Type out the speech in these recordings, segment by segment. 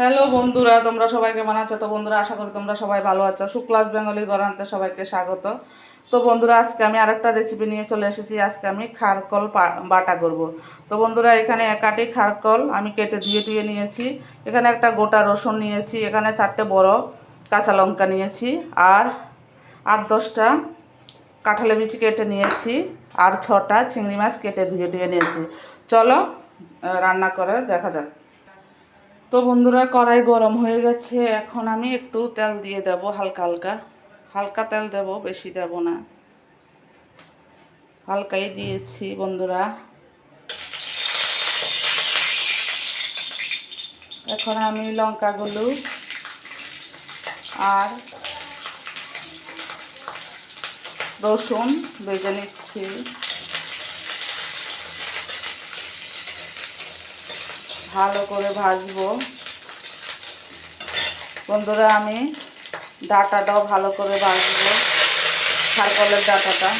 Hello বন্ধুরা, তোমরা সবাই কেমন আছো? তো বন্ধুরা, আশা করি তোমরা সবাই ভালো আছো। শুক্লাস বেঙ্গলি গরান্তে সবাইকে স্বাগত। তো বন্ধুরা, আজকে আমি আরেকটা রেসিপি নিয়ে চলে এসেছি। আজকে আমি খারকল বাটা করব। তো বন্ধুরা, এখানে একাটি খারকল আমি কেটে ধুয়ে ধুয়ে নিয়েছি। এখানে একটা গোটা রসুন নিয়েছি, এখানে চারটে বড় কাঁচা লঙ্কা নিয়েছি, আর আট দশটা কাঁঠালে বিচি কেটে নিয়েছি, আর ছটা চিংড়ি মাছ কেটে ধুয়ে ধুয়ে নিয়েছি। চলো রান্না করে দেখা যাক। তো বন্ধুরা, কড়াই গরম হয়ে গেছে। এখন আমি একটু তেল দিয়ে দেব হালকা হালকা। হালকা তেল দেব, বেশি দেব না। হালকাই দিয়েছি বন্ধুরা। এখন আমি লঙ্কাগুলো আর রসুন ভেজে নিচ্ছি। ভালো করে ভাজবো। বন্ধুরা, আমি ডাটাটাও ভালো করে ভাজবো খারকলের ডাটাটা।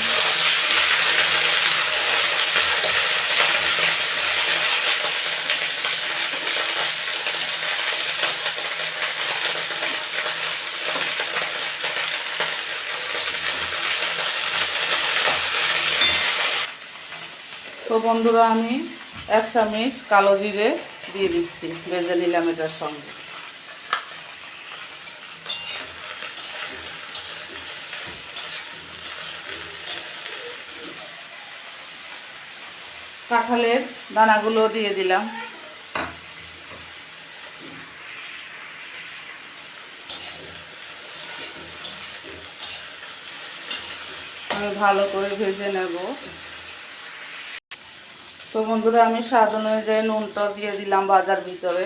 তো বন্ধুরা, আমি এক চামচ কালো জিরে দিয়ে দিচ্ছি, ভেজে নিলাম এটার সঙ্গে। কাঁঠালের দানাগুলো দিয়ে দিলাম। আমি ভালো করে ভেজে নেব। তো বন্ধুরা, আমি স্বাদ অনুযায়ী নুনটা দিয়ে দিলাম বাজার ভিতরে।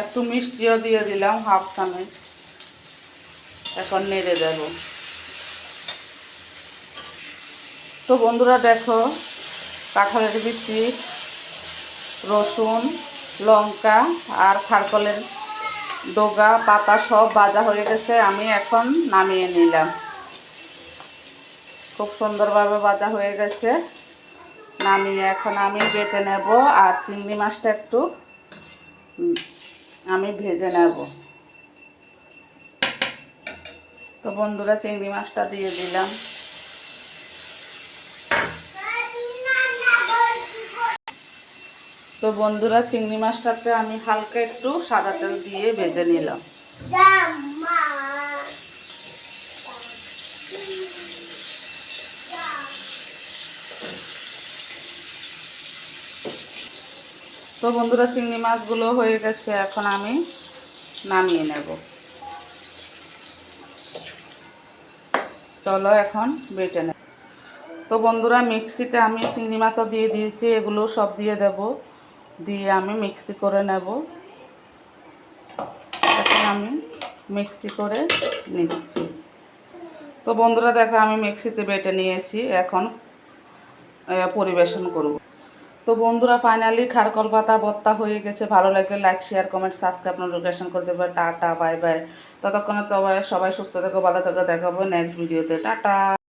একটু মিষ্টিও দিয়ে দিলাম হাফ চামচ। এখন নেড়ে দেব। তো বন্ধুরা, দেখো, কাঁঠালের বিচি, রসুন, লঙ্কা আর খারকলের ডোগা, পাতা সব ভাজা হয়ে গেছে, আমি এখন নামিয়ে নিলাম। খুব সুন্দরভাবে ভাজা হয়ে গেছে। নামিয়ে এখন আমি বেটে নেব আর চিংড়ি মাছটা একটু আমি ভেজে নেব। তো বন্ধুরা, চিংড়ি মাছটা দিয়ে দিলাম। তো বন্ধুরা, চিংড়ি মাছটাতে আমি হালকা একটু সাদা তেল দিয়ে ভেজে নিলাম। তো বন্ধুরা, চিংড়ি মাছগুলো হয়ে গেছে, এখন আমি নামিয়ে নেব। চলো এখন বেটে নেব তো বন্ধুরা, মিক্সিতে আমি চিংড়ি মাছও দিয়ে দিয়েছি, এগুলো সব দিয়ে দেব। দিয়ে আমি মিক্সি করে নেব। এখন আমি মিক্সি করে নিচ্ছি। তো বন্ধুরা, দেখো, আমি মিক্সিতে বেটে নিয়েছি। এখন পরিবেশন করব। তো বন্ধুরা ফাইনালি খারকল পাতা বত্তা হয়ে গেছে। ভালো লাগলে like share comment subscribe notification করতে পারে টাটা বাই বাই ততক্ষণে সবাই সবাই সুস্থ থেকো, ভালো থেকো। দেখাবো নেক্সট ভিডিওতে টাটা!